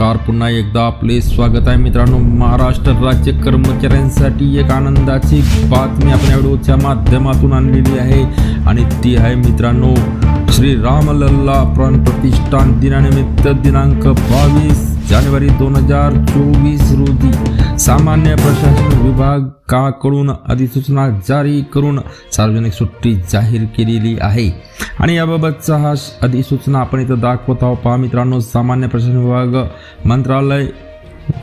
पुन्हा एकदा आपले स्वागत आहे मित्रांनो. महाराष्ट्र राज्य कर्मचाऱ्यांसाठी एक आनंदाची बातमी आपण व्हिडिओच्या माध्यमातून आणलेली आहे. आणि ती आहे मित्रांनो श्री रामलल्ला प्राण प्रतिष्ठान दिनानिमित्त दिनांक बावीस जानेवारी दोन हजार चोवीस रोजी. सामान्य प्रशासन विभागाकडून अधिसूचना जारी करून सार्वजनिक सुट्टी जाहीर केलेली आहे. आणि याबाबतचा हा अधिसूचना आपण इथं दाखवत आहोत. पहा मित्रांनो सामान्य प्रशासन विभाग मंत्रालय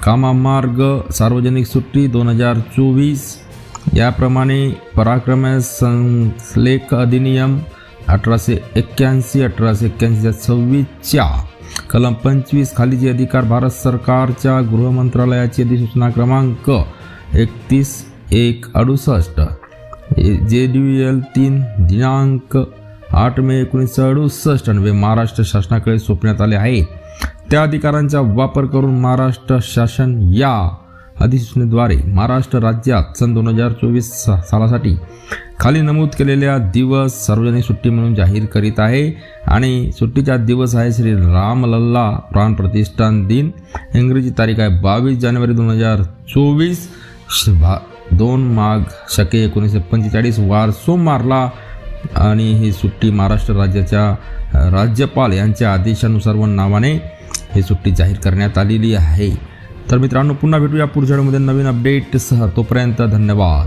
कामामार्ग सार्वजनिक सुट्टी दोन हजार चोवीस याप्रमाणे पराक्रम संलेख अधिनियम अठराशे एक्क्याऐंशी अठराशे एक्क्याऐंशीच्या सव्वीसच्या कलम पंचवीस खाली जे अधिकार भारत सरकारच्या गृहमंत्रालयाची अधिसूचना क्रमांक एकतीस एक अडुसष्ट. जे डी एल तीन दिनांक आठ मे एकोणीसशे अडुसष्ट. अन्वये महाराष्ट्र शासनाकडे सोपण्यात आले आहे. त्या अधिकारांचा वापर करून महाराष्ट्र शासन या अधिसूचनेद्वारे महाराष्ट्र राज्यात सन दोन हजार चोवीस सालासाठी खाली नमूद केलेल्या दिवस सार्वजनिक सुट्टी म्हणून जाहीर करीत आहे. आणि सुट्टीचा दिवस आहे श्री रामलल्ला प्राण प्रतिष्ठान दिन. इंग्रजी तारीख आहे बावीस जानेवारी दोन हजार चोवीस. भा दोन माघ शके एकोणीसशे पंचेचाळीस वार सोमवारला. आणि ही सुट्टी महाराष्ट्र राज्याच्या राज्यपाल यांच्या आदेशानुसार व नावाने ही सुट्टी जाहीर करण्यात आलेली आहे. तर मित्रांनो पुन्हा भेटूया पुढच्या व्हिडिओमध्ये नवीन अपडेटसह तोपर्यंत धन्यवाद.